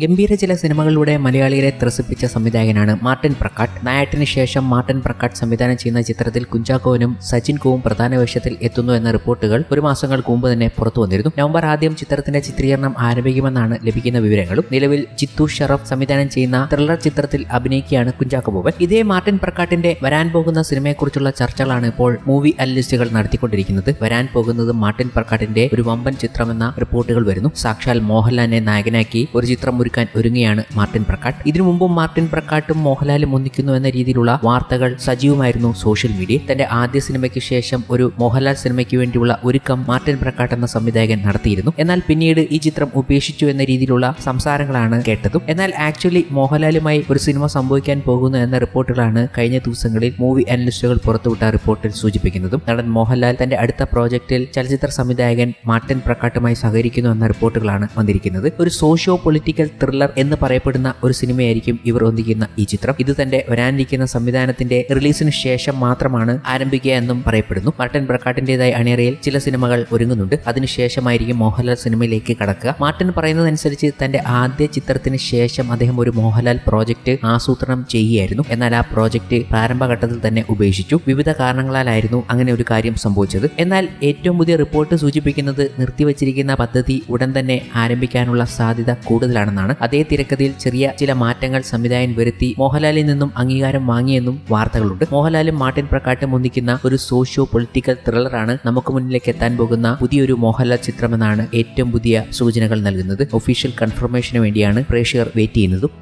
ഗംഭീര ചില സിനിമകളിലൂടെ മലയാളികളെ ത്രസിപ്പിച്ച സംവിധായകനാണ് മാർട്ടിൻ പ്രക്കാട്ട്. നായാട്ടിന് ശേഷം മാർട്ടിൻ പ്രക്കാട്ട് സംവിധാനം ചെയ്യുന്ന ചിത്രത്തിൽ കുഞ്ചാക്കോവനും സച്ചിൻ കോവും പ്രധാന വേഷത്തിൽ എത്തുന്നു എന്ന റിപ്പോർട്ടുകൾ ഒരു മാസങ്ങൾക്ക് മുമ്പ് തന്നെ പുറത്തു വന്നിരുന്നു. നവംബർ ആദ്യം ചിത്രത്തിന്റെ ചിത്രീകരണം ആരംഭിക്കുമെന്നാണ് ലഭിക്കുന്ന വിവരങ്ങളും. നിലവിൽ ജിത്തു ഷറഫ് സംവിധാനം ചെയ്യുന്ന ത്രില്ലർ ചിത്രത്തിൽ അഭിനയിക്കുകയാണ് കുഞ്ചാക്കോ ബോബൻ ഇതേ മാർട്ടിൻ പ്രക്കാട്ടിന്റെ വരാൻ പോകുന്ന സിനിമയെക്കുറിച്ചുള്ള ചർച്ചകളാണ് ഇപ്പോൾ മൂവി അനലിസ്റ്റുകൾ നടത്തിക്കൊണ്ടിരിക്കുന്നത്. വരാൻ പോകുന്നത് മാർട്ടിൻ പ്രക്കാട്ടിന്റെ ഒരു വമ്പൻ ചിത്രമെന്ന റിപ്പോർട്ടുകൾ വരുന്നു. സാക്ഷാൽ മോഹൻലാലിനെ നായകനാക്കി ഒരു ചിത്രം ഒരുക്കാൻ ഒരുങ്ങുകയാണ് മാർട്ടിൻ പ്രക്കാട്ട്. ഇതിനു മുമ്പും മാർട്ടിൻ പ്രക്കാട്ടും മോഹൻലാലും ഒന്നിക്കുന്നു എന്ന രീതിയിലുള്ള വാർത്തകൾ സജീവമായിരുന്നു സോഷ്യൽ മീഡിയ തന്റെ ആദ്യ സിനിമയ്ക്ക് ശേഷം ഒരു മോഹൻലാൽ സിനിമയ്ക്ക് വേണ്ടിയുള്ള ഒരുക്കം മാർട്ടിൻ പ്രക്കാട്ട് എന്ന സംവിധായകൻ നടത്തിയിരുന്നു. എന്നാൽ പിന്നീട് ഈ ചിത്രം ഉപേക്ഷിച്ചു എന്ന രീതിയിലുള്ള സംസാരങ്ങളാണ് കേട്ടതും. എന്നാൽ ആക്ച്വലി മോഹൻലാലുമായി ഒരു സിനിമ സംഭവിക്കാൻ പോകുന്നു എന്ന റിപ്പോർട്ടുകളാണ് കഴിഞ്ഞ ദിവസങ്ങളിൽ മൂവി അനലിസ്റ്റുകൾ പുറത്തുവിട്ട റിപ്പോർട്ടിൽ സൂചിപ്പിക്കുന്നതും. നടൻ മോഹൻലാൽ തന്റെ അടുത്ത പ്രോജക്റ്റിൽ ചലച്ചിത്ര സംവിധായകൻ മാർട്ടിൻ പ്രക്കാട്ടുമായി സഹകരിക്കുന്നു എന്ന റിപ്പോർട്ടുകളാണ് വന്നിരിക്കുന്നത്. ഒരു സോഷ്യോ പൊളിറ്റിക്കൽ ത്രില്ലർ എന്ന് പറയപ്പെടുന്ന ഒരു സിനിമയായിരിക്കും ഇവർ ഒന്നിക്കുന്ന ഈ ചിത്രം. ഇത് തന്റെ വരാനിരിക്കുന്ന സംവിധാനത്തിന്റെ റിലീസിന് ശേഷം മാത്രമാണ് ആരംഭിക്കുക എന്നും പറയപ്പെടുന്നു. മാർട്ടിൻ ബ്രക്കാട്ടിന്റേതായ അണിയറയിൽ ചില സിനിമകൾ ഒരുങ്ങുന്നുണ്ട്. അതിനുശേഷമായിരിക്കും മോഹൻലാൽ സിനിമയിലേക്ക് കടക്കുക. മാർട്ടിൻ പറയുന്നതനുസരിച്ച് തന്റെ ആദ്യ ചിത്രത്തിന് ശേഷം അദ്ദേഹം ഒരു മോഹൻലാൽ പ്രോജക്റ്റ് ആസൂത്രണം ചെയ്യുകയായിരുന്നു. എന്നാൽ ആ പ്രോജക്റ്റ് പ്രാരംഭഘട്ടത്തിൽ തന്നെ ഉപേക്ഷിച്ചു. വിവിധ കാരണങ്ങളാലായിരുന്നു അങ്ങനെ ഒരു കാര്യം സംഭവിച്ചത്. എന്നാൽ ഏറ്റവും പുതിയ റിപ്പോർട്ട് സൂചിപ്പിക്കുന്നത് നിർത്തിവച്ചിരിക്കുന്ന പദ്ധതി ഉടൻ തന്നെ ആരംഭിക്കാനുള്ള സാധ്യത കൂടുതലാണെന്നാണ് അതേ തിരക്കഥയിൽ ചെറിയ ചില മാറ്റങ്ങൾ സംവിധായകൻ വരുത്തി മോഹൻലാലിൽ നിന്നും അംഗീകാരം വാങ്ങിയെന്നും വാർത്തകളുണ്ട്. മോഹൻലാലും മാർട്ടിൻ പ്രക്കാട്ടും ഒന്നിക്കുന്ന ഒരു സോഷ്യോ പൊളിറ്റിക്കൽ ത്രില്ലറാണ് നമുക്ക് മുന്നിലേക്ക് എത്താൻ പോകുന്ന പുതിയൊരു മോഹൻലാൽ ചിത്രമെന്നാണ് ഏറ്റവും പുതിയ സൂചനകൾ നൽകുന്നത്. ഒഫീഷ്യൽ കൺഫർമേഷന് വേണ്ടിയാണ് പ്രേക്ഷകർ വെയിറ്റ് ചെയ്യുന്നതും.